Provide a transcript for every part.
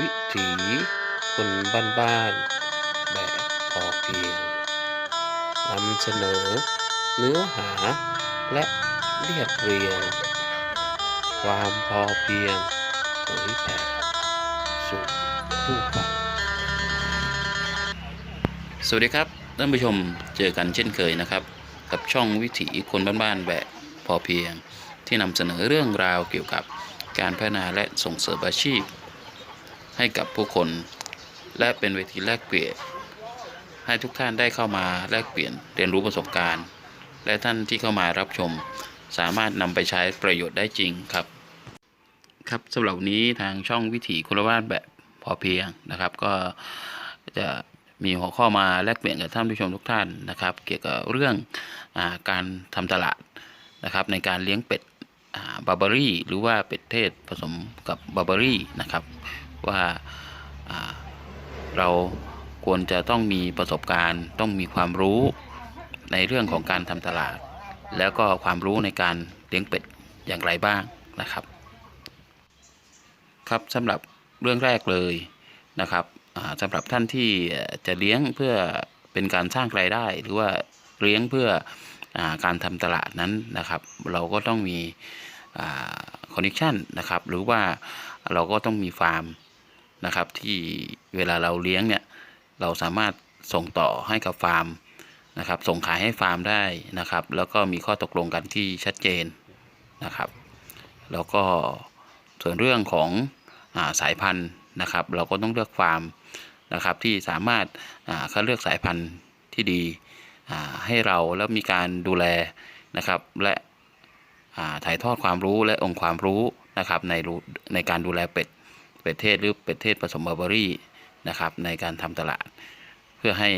วิถีคนบ้านๆแบบพอเพียงนำเสนอเนื้อหาและเรียบเรียง ความพอเพียงเผยแผ่สู่ผู้ฟังสวัสดีครับท่านผู้ชมเจอกันเช่นเคยนะครับ กับช่องวิถีคนบ้านๆแบบพอเพียง ที่นำเสนอเรื่องราวเกี่ยวกับการพัฒนาและส่งเสริมอาชีพ ให้กับผู้คน และเป็นเวทีแลกเปลี่ยน ให้ทุกท่านได้เข้ามาแลกเปลี่ยนเรียนรู้ประสบการณ์ และท่านที่เข้ามารับชม สามารถนำไปใช้ประโยชน์ได้จริงครับ ครับสำหรับนี้ทางช่องวิถีคนละบ้านแบบพอเพียงนะครับ ก็จะมีหัวข้อมาแลกเปลี่ยนกับท่านผู้ชมทุกท่านนะครับ เกี่ยวกับเรื่องอการทำตลาดนะครับ ในการเลี้ยงเป็ดบาร์บารี่ หรือว่าเป็ดเทศผสมกับบาร์บารี่นะครับ ว่าเราควรจะต้องมีประสบการณ์ ต้องมีความรู้ในเรื่องของการทำตลาด แล้วก็ความรู้ในการเลี้ยงเป็ดอย่างไรบ้างนะครับ ครับสำหรับเรื่องแรกเลยนะครับสำหรับท่านที่จะเลี้ยงเพื่อเป็นการสร้างรายได้ หรือว่าเลี้ยงเพื่ออาการทำตลาดนั้นนะครับ เราก็ต้องมีคอนเนคชันนะครับ หรือว่าเราก็ต้องมีฟาร์ม นะครับ ที่เวลาเราเลี้ยงเนี่ยเราสามารถส่งต่อให้กับฟาร์มนะครับ ส่งขายให้ฟาร์มได้นะครับ แล้วก็มีข้อตกลงกันที่ชัดเจนนะครับ แล้วก็ส่วนเรื่องของอาสายพันธุ์นะครับ เราก็ต้องเลือกฟาร์มนะครับ ที่สามารถาคัดเลือกสายพันธุ์ที่ดีให้เราแล้วมีการดูแลนะครับ และถ่ายทอดความรู้และองค์ความรู้นะครับในรูในการดูแลเป็ด เป็ดเทศหรือเป็ดเทศผสมบาร์เบอรี่นะครับในการทำตลาด เพื่อให้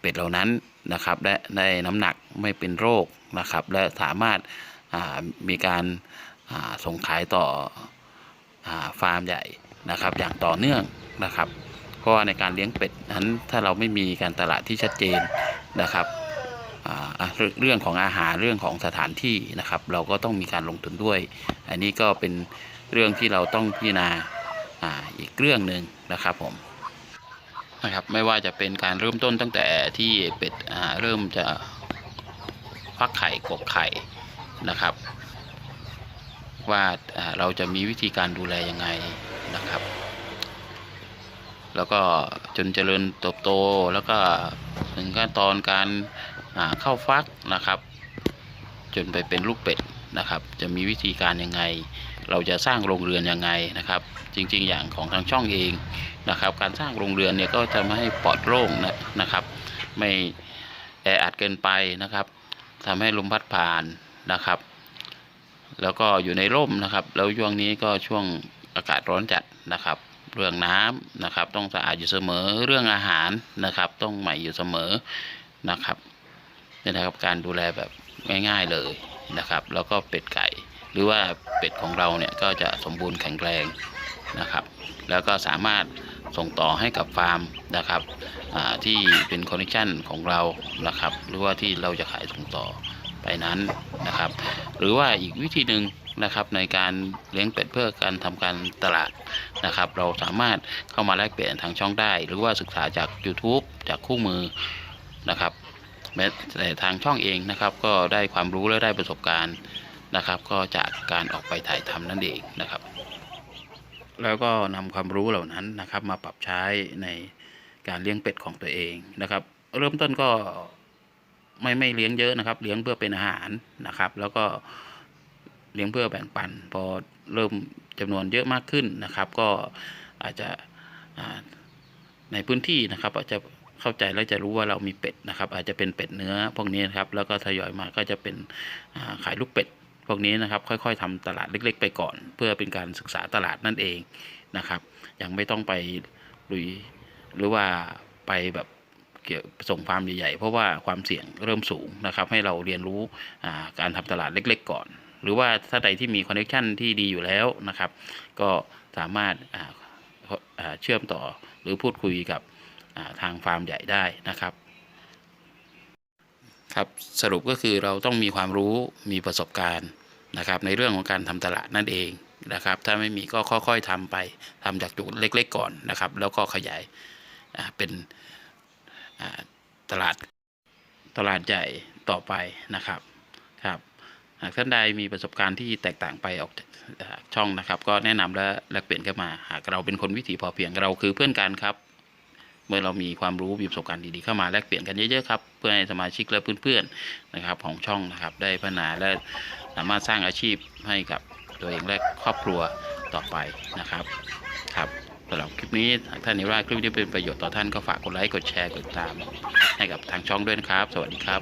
เป็ดเหล่านั้นนะครับได้ได้น้ำหนักไม่เป็นโรคนะครับ และสามารถามีการาส่งขายต่ออฟาร์มใหญ่นะครับอย่างต่อเนื่องนะครับ เพราะว่าในการเลี้ยงเป็ดนั้นถ้าเราไม่มีการตลาดที่ชัดเจนนะครับเรื่องของอาหารเรื่องของสถานที่นะครับ เราก็ต้องมีการลงทุนด้วย อันนี้ก็เป็นเรื่องที่เราต้องพิจารณา อ่าอีกเรื่องหนึ่งนะครับผมนะครับไม่ว่าจะเป็นการเริ่มต้นตั้งแต่ที่เป็ดอ่าเริ่มจะฟักไข่กบไข่นะครับ ว่าอ่าเราจะมีวิธีการดูแลยังไงนะครับ แล้วก็จนเจริญเติบโตแล้วก็ถึงขั้นตอนการาเข้าฟักนะครับ จนไปเป็นลูกเป็ดนะครับ จะมีวิธีการยังไง เราจะสร้างโรงเรือนยังไงนะครับ จริงๆ อย่างของทางช่องเองนะครับ การสร้างโรงเรือนเนี่ยก็จะไม่ให้ปลอดโล่งนะนะครับ ไม่แออัดเกินไปนะครับทำให้ลมพัดผ่านนะครับ แล้วก็อยู่ในร่มนะครับ แล้วช่วงนี้ก็ช่วงอากาศร้อนจัดนะครับ เรื่องน้ำนะครับ ต้องสะอาดอยู่เสมอเรื่องอาหารนะครับ ต้องใหม่อยู่เสมอนะครับนี่นะครับการดูแลแบบง่ายๆเลยนะครับ แล้วก็เป็ดไก่ หรือว่าเป็ดของเราเนี่ยก็จะสมบูรณ์แข็งแรงนะครับ แล้วก็สามารถส่งต่อให้กับฟาร์มนะครับที่เป็นคอนเนคชั่นของเรานะครับหรือว่าที่เราจะขายส่งต่อไปนั้นนะครับ หรือว่าอีกวิธีหนึ่งนะครับในการเลี้ยงเป็ดเพื่อการทำการตลาดนะครับ เราสามารถเข้ามาแลกเปลี่ยนทางช่องได้ หรือว่าศึกษาจาก YouTube จากคู่มือนะครับแม้แต่ทางช่องเองนะครับ ก็ได้ความรู้และได้ประสบการณ์ นะครับ ก็จากการออกไปถ่ายทำนั่นเองนะครับ แล้วก็นำความรู้เหล่านั้นนะครับ มาปรับใช้ในการเลี้ยงเป็ดของตัวเองนะครับ เริ่มต้นก็ไม่ไม่เลี้ยงเยอะนะครับ เลี้ยงเพื่อเป็นอาหารนะครับ แล้วก็เลี้ยงเพื่อแบ่งปัน พอเริ่มจำนวนเยอะมากขึ้นนะครับ ก็อาจจะในพื้นที่นะครับอาจจะเข้าใจและจะรู้ว่าเรามีเป็ดนะครับ อาจจะเป็นเป็ดเนื้อพวกนี้นะครับ แล้วก็ทยอยมาก็จะเป็นขายลูกเป็ด วกนี้นะครับค่อยๆทำตลาดเล็ก ๆ ไปก่อน เพื่อเป็นการศึกษาตลาดนั่นเองนะครับ ยังไม่ต้องไปลุยหรือว่าไปแบบเกี่ยวส่งฟาร์มใหญ่ๆ เพราะว่าความเสี่ยงเริ่มสูงนะครับ ให้เราเรียนรู้การทำตลาดเล็ก ๆ ก่อน หรือว่าถ้าใดที่มีคอนเนคชันที่ดีอยู่แล้วนะครับ ก็สามารถเชื่อมต่อหรือพูดคุยกับทางฟาร์มใหญ่ได้นะครับ ครับสรุปก็คือเราต้องมีความรู้มีประสบการณ์นะครับ ในเรื่องของการทำตลาดนั่นเองนะครับ ถ้าไม่มีก็ค่อยๆทำไปทำจากจุดเล็ก ๆ ก่อนนะครับ แล้วก็ขยายเป็นตลาดตลาดใหญ่ต่อไปนะครับครับหากท่านใดมีประสบการณ์ที่แตกต่างไปออกช่องนะครับ ก็แนะนำและแลกเปลี่ยนกันมา หากเราเป็นคนวิถีพอเพียงเราคือเพื่อนกันครับ เมื่อเรามีความรู้มีประสบการณ์ดีๆเข้ามาแลกเปลี่ยนกันเยอะๆครับเพื่อให้สมาชิกและเพื่อนๆนะครับของช่องนะครับได้พัฒนาและสามารถสร้างอาชีพให้กับตัวเองและครอบครัวต่อไปนะครับครับสำหรับคลิปนี้หากท่านเห็นว่าคลิปนี้เป็นประโยชน์ต่อท่านก็ฝากกดไลค์กดแชร์กดติดตาม ให้กับทางช่องด้วยนะครับ สวัสดีครับ